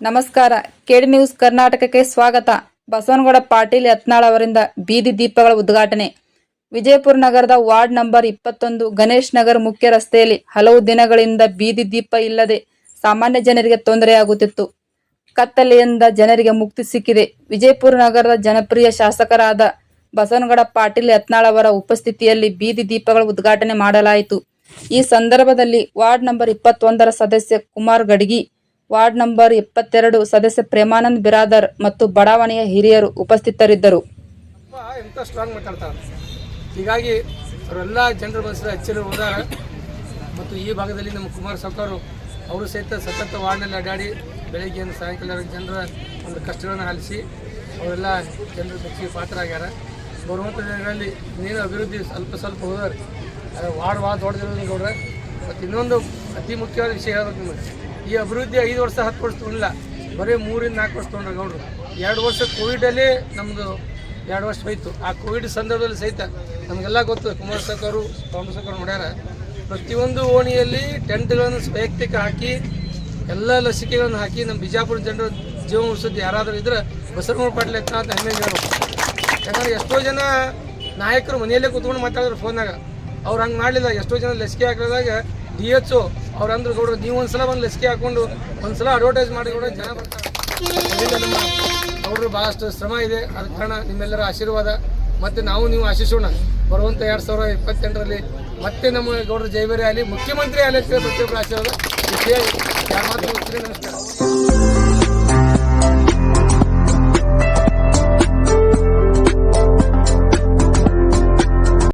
ನಮಸ್ಕಾರ. ಕೆಡಿ ನ್ಯೂಸ್ ಕರ್ನಾಟಕಕ್ಕೆ ಸ್ವಾಗತ. ಬಸವನಗೌಡ ಪಾಟೀಲ್ ಯತ್ನಾಳ್ ಅವರಿಂದ ಬೀದಿ ದೀಪಗಳ ಉದ್ಘಾಟನೆ. ವಿಜಯಪುರ ನಗರದ ವಾರ್ಡ್ ನಂಬರ್ ಇಪ್ಪತ್ತೊಂದು ಗಣೇಶ್ ನಗರ್ ಮುಖ್ಯ ರಸ್ತೆಯಲ್ಲಿ ಹಲವು ದಿನಗಳಿಂದ ಬೀದಿ ದೀಪ ಇಲ್ಲದೆ ಸಾಮಾನ್ಯ ಜನರಿಗೆ ತೊಂದರೆಯಾಗುತ್ತಿತ್ತು ಕತ್ತಲೆಯಿಂದ ಜನರಿಗೆ ಮುಕ್ತಿ ಸಿಕ್ಕಿದೆ. ವಿಜಯಪುರ ನಗರದ ಜನಪ್ರಿಯ ಶಾಸಕರಾದ ಬಸವನಗೌಡ ಪಾಟೀಲ್ ಯತ್ನಾಳ್ ಅವರ ಉಪಸ್ಥಿತಿಯಲ್ಲಿ ಬೀದಿ ದೀಪಗಳ ಉದ್ಘಾಟನೆ ಮಾಡಲಾಯಿತು. ಈ ಸಂದರ್ಭದಲ್ಲಿ ವಾರ್ಡ್ ನಂಬರ್ ಇಪ್ಪತ್ತೊಂದರ ಸದಸ್ಯ ಕುಮಾರ್ ಗಡ್ಗಿ ವಾರ್ಡ್ ನಂಬರ್ ಇಪ್ಪತ್ತೆರಡು ಸದಸ್ಯ ಪ್ರೇಮಾನಂದ್ ಬಿರಾದರ್ ಮತ್ತು ಬಡಾವಣೆಯ ಹಿರಿಯರು ಉಪಸ್ಥಿತರಿದ್ದರು. ಎಂಥ ಸ್ಟ್ರಾಂಗ್ ಮಾತಾಡ್ತಾರೆ? ಹೀಗಾಗಿ ಅವರೆಲ್ಲ ಜನರ ಮನಸ್ಸಲ್ಲಿ ಅಚ್ಚರಿ ಹೋದಾರ ಮತ್ತು ಈ ಭಾಗದಲ್ಲಿ ನಮ್ಮ ಕುಮಾರ್ ಸಾವ್ಕಾರು ಅವರು ಸಹಿತ ಸತತ ವಾರ್ಡ್ನಲ್ಲಿ ಅಡ್ಡಾಡಿ ಬೆಳಗ್ಗೆ ಸಾಯಂಕಾಲ ಜನರ ಒಂದು ಕಷ್ಟಗಳನ್ನು ಆಲಿಸಿ ಅವರೆಲ್ಲ ಜನರ ಮೆಚ್ಚುಗೆ ಪಾತ್ರ ಆಗ್ಯಾರ ಬರುವಂಥ ದಿನಗಳಲ್ಲಿ ಇನ್ನೇನು ಅಭಿವೃದ್ಧಿ ಸ್ವಲ್ಪ ಸ್ವಲ್ಪ ಹೋದಾರೆ ವಾರ್ಡ್ ವಾರ್ಡ್ ದೊಡ್ಡದಿರೋದು ಗೌಡ್ರೆ ಮತ್ತು ಇನ್ನೊಂದು ಅತಿ ಮುಖ್ಯವಾದ ವಿಷಯ ಹೇಳಬೇಕು ನಿಮಗೆ. ಈ ಅಭಿವೃದ್ಧಿ ಐದು ವರ್ಷ, ಹತ್ತು ವರ್ಷ ತೊಗೊಂಡಿಲ್ಲ. ಬರೀ ಮೂರಿಂದ ನಾಲ್ಕು ವರ್ಷ ತೊಗೊಂಡ್ರೆ ಗೌಡ್ರು ಎರಡು ವರ್ಷ ಕೋವಿಡಲ್ಲೇ ನಮ್ಮದು ಎರಡು ವರ್ಷ ಹೋಯ್ತು. ಆ ಕೋವಿಡ್ ಸಂದರ್ಭದಲ್ಲಿ ಸಹಿತ ನಮಗೆಲ್ಲ ಗೊತ್ತು, ಕುಮಾರ ಸರ್ಕಾರು ಕಾಂಗ್ರೆಸ್ ಸರ್ಕಾರ ಮಾಡ್ಯಾರ. ಪ್ರತಿಯೊಂದು ಓಣಿಯಲ್ಲಿ ಟೆಂಟ್ಗಳನ್ನು ವೈಯಕ್ತಿಕ ಹಾಕಿ, ಎಲ್ಲ ಲಸಿಕೆಗಳನ್ನು ಹಾಕಿ ನಮ್ಮ ಬಿಜಾಪುರ ಜನರ ಜೀವ ಉಳಿಸೋದು ಯಾರಾದರೂ ಇದ್ರೆ ಬಸವನಗೌಡ ಪಾಟೀಲ್ ಅಂತ ಹೆಮ್ಮೆ ಹೇಳ್ಬೇಕು ಯಾಕಂದ್ರೆ ಎಷ್ಟೋ ಜನ ನಾಯಕರು ಮನೆಯಲ್ಲೇ ಕೂತ್ಕೊಂಡು ಮಾತಾಡಿದ್ರು ಫೋನಾಗ ಅವ್ರು ಹಂಗೆ ಮಾಡಲಿಲ್ಲ. ಎಷ್ಟೋ ಜನ ಲಸಿಕೆ ಹಾಕಿದಾಗ ಡಿ ಎಚ್ ಒ ಅವ್ರು ಅಂದ್ರು ಗೌಡ್ರು, ನೀವು ಒಂದ್ಸಲ ಒಂದು ಲಸಿಕೆ ಹಾಕೊಂಡು ಒಂದ್ಸಲ ಅಡ್ವರ್ಟೈಸ್ ಮಾಡಿ ಕೂಡ ಜನ ಬರ್ತಾರೆ. ನಮ್ಮ ಭಾಳಷ್ಟು ಶ್ರಮ ಇದೆ. ಅದ ಕಾರಣ ನಿಮ್ಮೆಲ್ಲರ ಆಶೀರ್ವಾದ. ಮತ್ತು ನಾವು ನೀವು ಆಶಿಸೋಣ. ಬರುವಂಥ ಎರಡು ಸಾವಿರ ಇಪ್ಪತ್ತೆಂಟರಲ್ಲಿ ಮತ್ತೆ ನಮ್ಮ ಗೌಡ್ರ ಜೈಬೇರಿ ಆಗಲಿ, ಮುಖ್ಯಮಂತ್ರಿ ಆಗಲಿ ಪ್ರತಿಯೊಬ್ಬರ ಆಶೀರ್ವಾದ. ನಮಸ್ಕಾರ.